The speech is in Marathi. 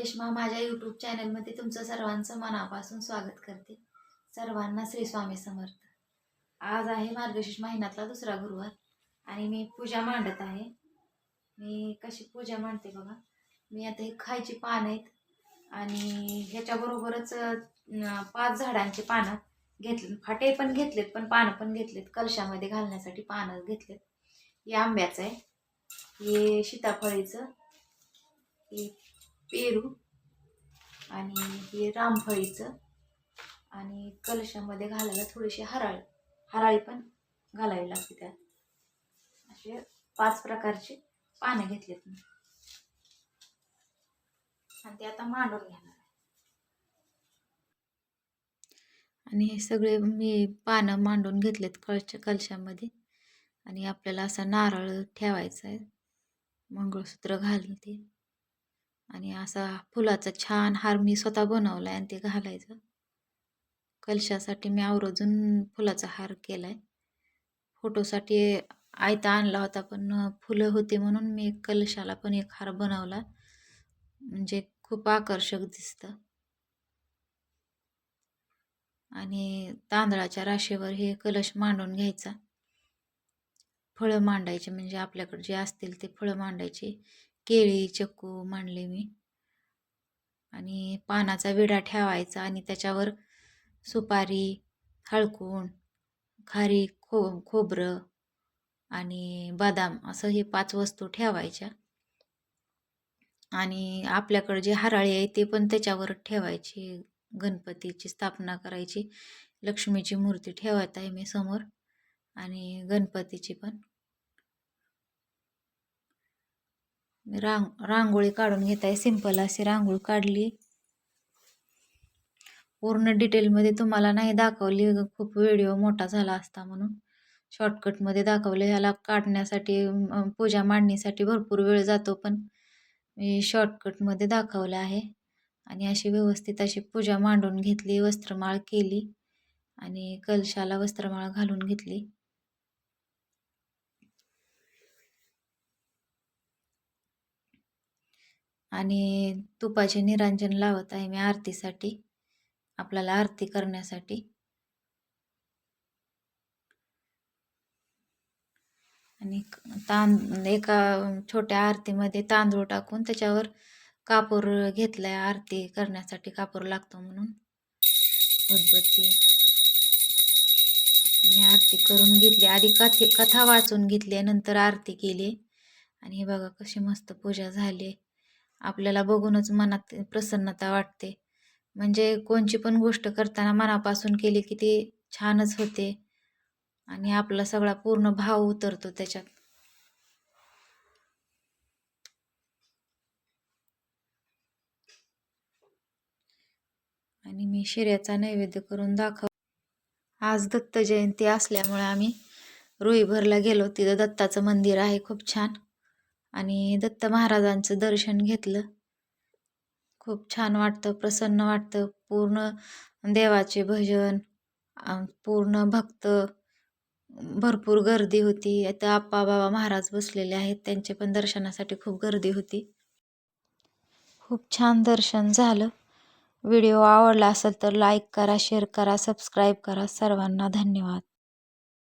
रेश्मा माझ्या यूट्यूब चॅनलमध्ये तुमचं सर्वांचं मनापासून स्वागत करते. सर्वांना श्री स्वामी समर्थ. आज आहे मार्गशीर्ष महिन्यातला दुसरा गुरुवार आणि मी पूजा मांडत आहे. मी कशी पूजा मांडते बघा. मी आता हे खायची पानं आहेत आणि ह्याच्याबरोबरच पाच झाडांची पानं घेतले फाटे पण घेतलेत पण पानं पण घेतलेत. कलशामध्ये घालण्यासाठी पानं घेतलेत. हे आंब्याचं आहे. हे सीताफळीचं. हे पेरू आणि हे रामफळीचं आणि कलशामध्ये घालायला थोडीशी हराळी हराळी पण घालावी लागते त्यात. असे पाच प्रकारचे पानं घेतलेत मी आणि ते आता मांडून घेणार आहे. आणि हे सगळे मी पानं मांडून घेतलेत कळच्या कलशामध्ये. आणि आपल्याला असा नारळ ठेवायचा आहे. मंगळसूत्र घालते आणि असा फुलाचा छान हार मी स्वतः बनवला आहे आणि ते घालायचं. कलशासाठी मी आवर्जून फुलाचा हार केला आहे फोटोसाठी आयता आणला होता पण फुलं होती म्हणून मी कलशाला पण एक हार बनवला. म्हणजे खूप आकर्षक दिसतं. आणि तांदळाच्या राशीवर हे कलश मांडून घ्यायचा. फळं मांडायचे म्हणजे आपल्याकडे जे असतील ते फळं मांडायची. केळी चक्कू मांडले मी. आणि पानाचा विडा ठेवायचा आणि त्याच्यावर सुपारी हळकुण खारी खो खोबरं आणि बदाम असं हे पाच वस्तू ठेवायच्या. आणि आपल्याकडे जे हराळी आहे ते पण त्याच्यावर ठेवायची. गणपतीची स्थापना करायची. लक्ष्मीची मूर्ती ठेवत आहे मी समोर आणि गणपतीची पण. रांग रांगोळी काढून घेत आहे सिंपल अशी रांगोळी काढली. पूर्ण डिटेलमध्ये तुम्हाला नाही दाखवली. खूप व्हिडिओ मोठा झाला असता म्हणून. शॉर्टकटमध्ये दाखवले. ह्याला काढण्यासाठी पूजा मांडणीसाठी भरपूर वेळ जातो पण मी शॉर्टकटमध्ये दाखवलं आहे. आणि अशी व्यवस्थित अशी पूजा मांडून घेतली वस्त्रमाळ केली आणि कलशाला वस्त्रमाळ घालून घेतली. आणि तुपाचे निरांजन लावत आहे मी आरतीसाठी आपल्याला आरती करण्यासाठी. आणि तांद एका छोट्या आरतीमध्ये तांदूळ टाकून त्याच्यावर कापूर घेतलाय आरती करण्यासाठी कापूर लागतो म्हणून. उदबत्ती. आणि आरती करून घेतली. आधी कथे कथा वाचून घेतली नंतर आरती केली. आणि हे बघा कशी मस्त पूजा झाली. आपल्याला बघूनच मनात प्रसन्नता वाटते. म्हणजे कोणची पण गोष्ट करताना मनापासून केली की ती छानच होते. आणि आपला सगळा पूर्ण भाव उतरतो त्याच्यात. आणि मी शिऱ्याचा नैवेद्य करून दाखव आज दत्त जयंती असल्यामुळे आम्ही रुईभरला गेलो. तिथं दत्ताचं मंदिर आहे. खूप छान. आणि दत्त महाराजांचं दर्शन घेतलं. खूप छान वाटतं प्रसन्न वाटतं पूर्ण देवाचे भजन पूर्ण भक्त भरपूर गर्दी होती. आता आप्पा बाबा महाराज बसलेले आहेत त्यांचे पण दर्शनासाठी खूप गर्दी होती. खूप छान दर्शन झालं. व्हिडिओ आवडला असेल तर लाईक करा शेअर करा सबस्क्राईब करा. सर्वांना धन्यवाद.